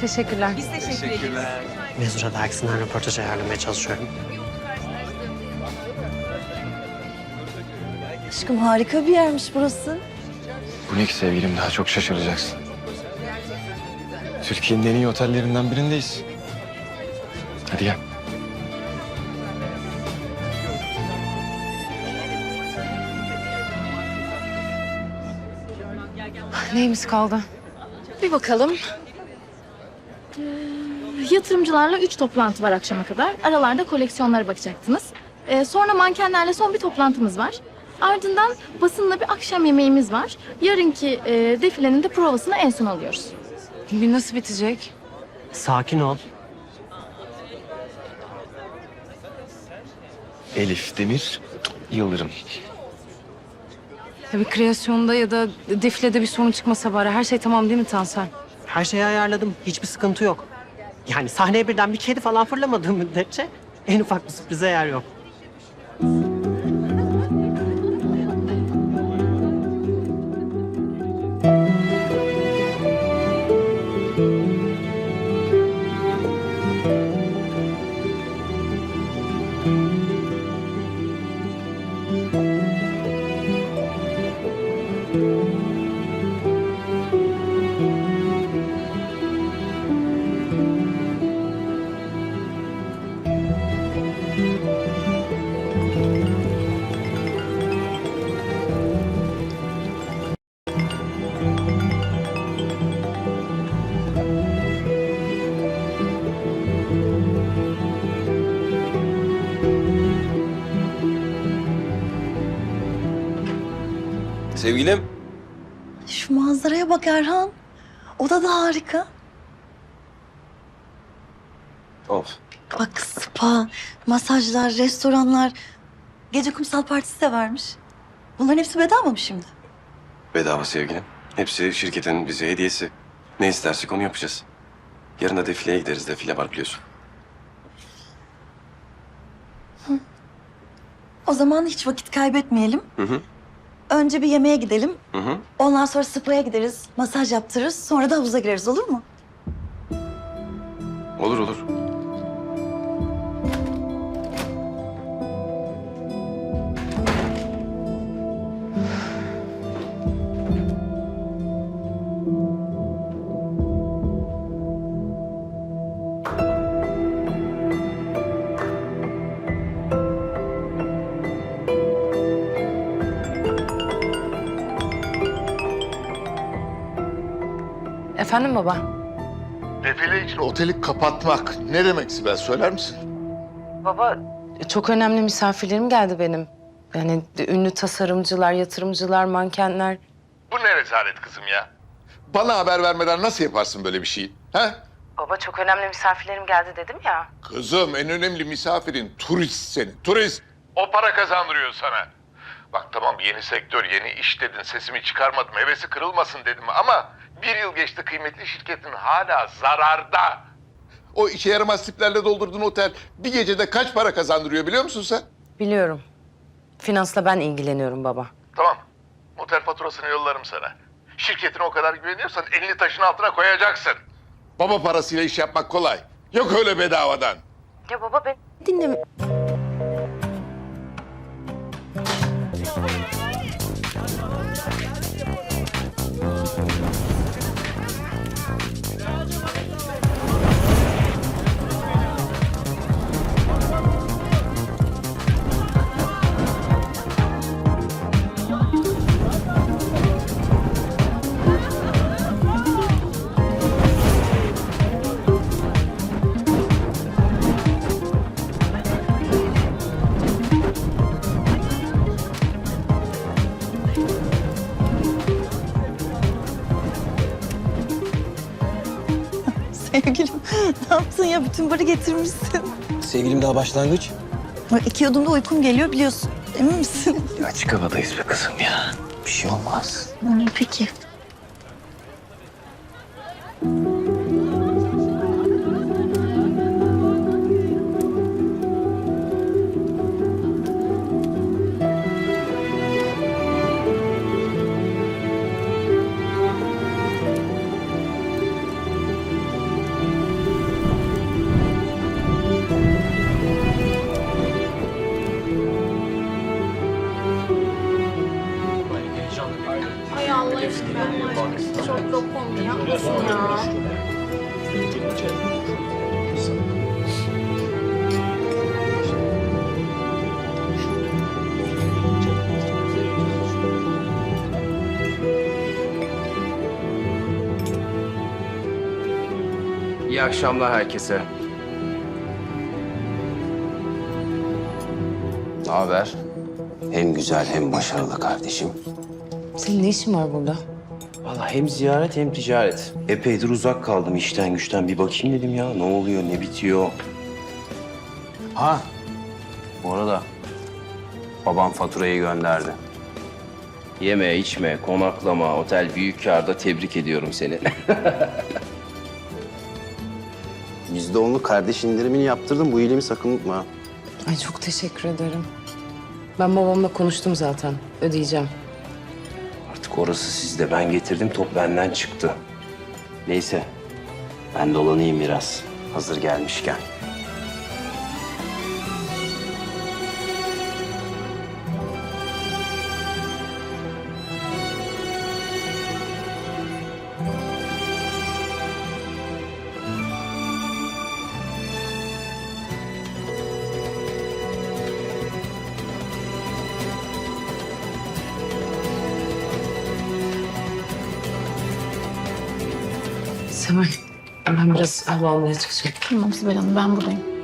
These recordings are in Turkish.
Teşekkürler. Biz teşekkür ederiz. Mezura dergisinden röportaj ayarlamaya çalışıyorum. Aşkım harika bir yermiş burası. Bu ne ki sevgilim daha çok şaşıracaksın. Türkiye'nin en iyi otellerinden birindeyiz. Hadi gel. Neyimiz kaldı? Bir bakalım. Yatırımcılarla üç toplantı var akşama kadar. Aralarda koleksiyonlara bakacaktınız. Ee, sonra mankenlerle son bir toplantımız var. Ardından basınla bir akşam yemeğimiz var. Yarınki e, defilenin de provasını en son alıyoruz. Gün nasıl bitecek? Sakin ol. Elif Demir Yıldırım. Tabii kreasyonda ya da defilede bir sorun çıkmasa bari. Her şey tamam değil mi Tansel? Her şeyi ayarladım. Hiçbir sıkıntı yok. Yani sahneye birden bir kedi falan fırlamadığı müddetçe en ufak bir sürprize yer yok. Sevgilim. Şu manzaraya bak Erhan. Oda da harika. Of. Bak spa, masajlar, restoranlar. Gece kumsal partisi de varmış. Bunların hepsi bedava mı şimdi? Bedava sevgilim. Hepsi şirketin bize hediyesi. Ne istersek onu yapacağız. Yarın da defileye gideriz. Defile var biliyorsun. O zaman hiç vakit kaybetmeyelim. Hı hı. Önce bir yemeğe gidelim. Hı hı. Ondan sonra spa'ya gideriz. Masaj yaptırırız. Sonra da havuza gireriz olur mu? Olur olur. Efendim baba? Defile için oteli kapatmak ne demek Sibel söyler misin? Baba çok önemli misafirlerim geldi benim. Yani ünlü tasarımcılar, yatırımcılar, mankenler. Bu ne rezalet kızım ya? Bana haber vermeden nasıl yaparsın böyle bir şeyi? He? Baba çok önemli misafirlerim geldi dedim ya. Kızım en önemli misafirin turist senin. Turist. O para kazandırıyor sana. Bak tamam yeni sektör, yeni iş dedin. Sesimi çıkarmadım. Hevesi kırılmasın dedim ama bir yıl geçti kıymetli şirketin hala zararda. O işe yaramaz tiplerle doldurduğun otel bir gecede kaç para kazandırıyor biliyor musun sen? Biliyorum. Finansla ben ilgileniyorum baba. Tamam. Otel faturasını yollarım sana. Şirketine o kadar güveniyorsan elini taşın altına koyacaksın. Baba parasıyla iş yapmak kolay. Yok öyle bedavadan. Ya baba ben dinleme. ne yaptın ya? Bütün barı getirmişsin. Sevgilim daha başlangıç. Bak iki yudumda uykum geliyor biliyorsun. Emin misin? Açık havadayız be kızım ya. Bir şey olmaz. Hı, Peki. İyi akşamlar herkese. Ne haber? Hem güzel hem başarılı kardeşim. Senin ne işin var burada? Vallahi hem ziyaret hem ticaret. Epeydir uzak kaldım işten güçten. Bir bakayım dedim ya. Ne oluyor, ne bitiyor? Ha, bu arada babam faturayı gönderdi. Yeme, içme, konaklama, otel büyük kârda tebrik ediyorum seni. Yüzde onluk kardeş indirimini yaptırdım. Bu iyiliğimi sakın unutma. Ay çok teşekkür ederim. Ben babamla konuştum zaten. Ödeyeceğim. Artık orası sizde. Ben getirdim, top benden çıktı. Neyse, ben dolanayım biraz. Hazır gelmişken. Seval, ben biraz hava almaya çıkacağım. Tamam Sibel Hanım ben buradayım.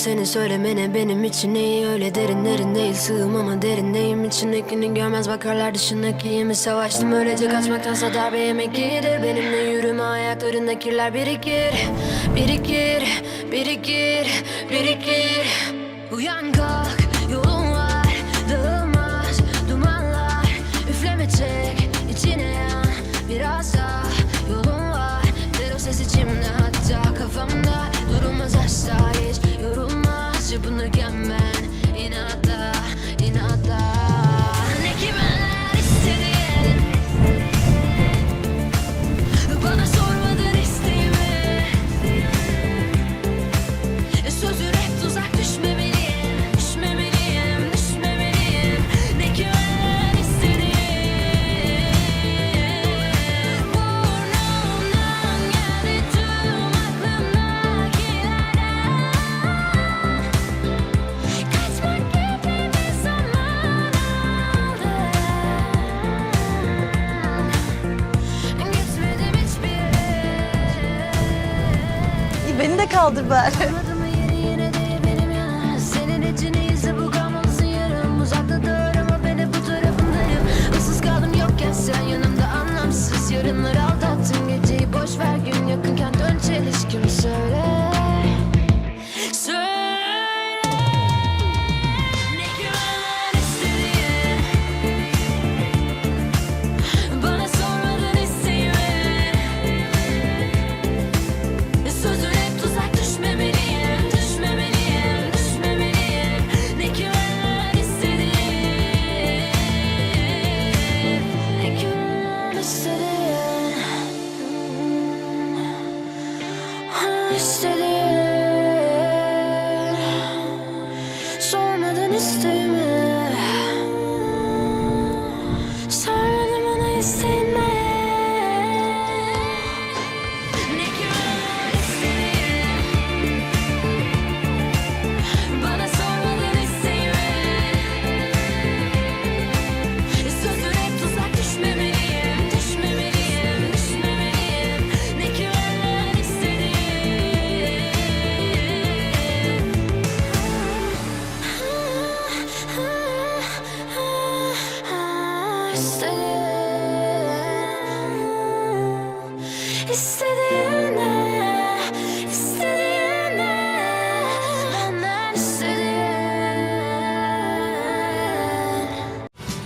Değilim Seni söylemene benim için iyi. Öyle derinlerin değil Sığım ama derindeyim. İçindekini görmez bakarlar dışındaki mi Savaştım. Öylece kaçmaktansa darbe yemek iyidir. Benimle yürüme ayaklarında kirler birikir. Birikir, birikir, birikir. Uyan kalk kaldır bari. understand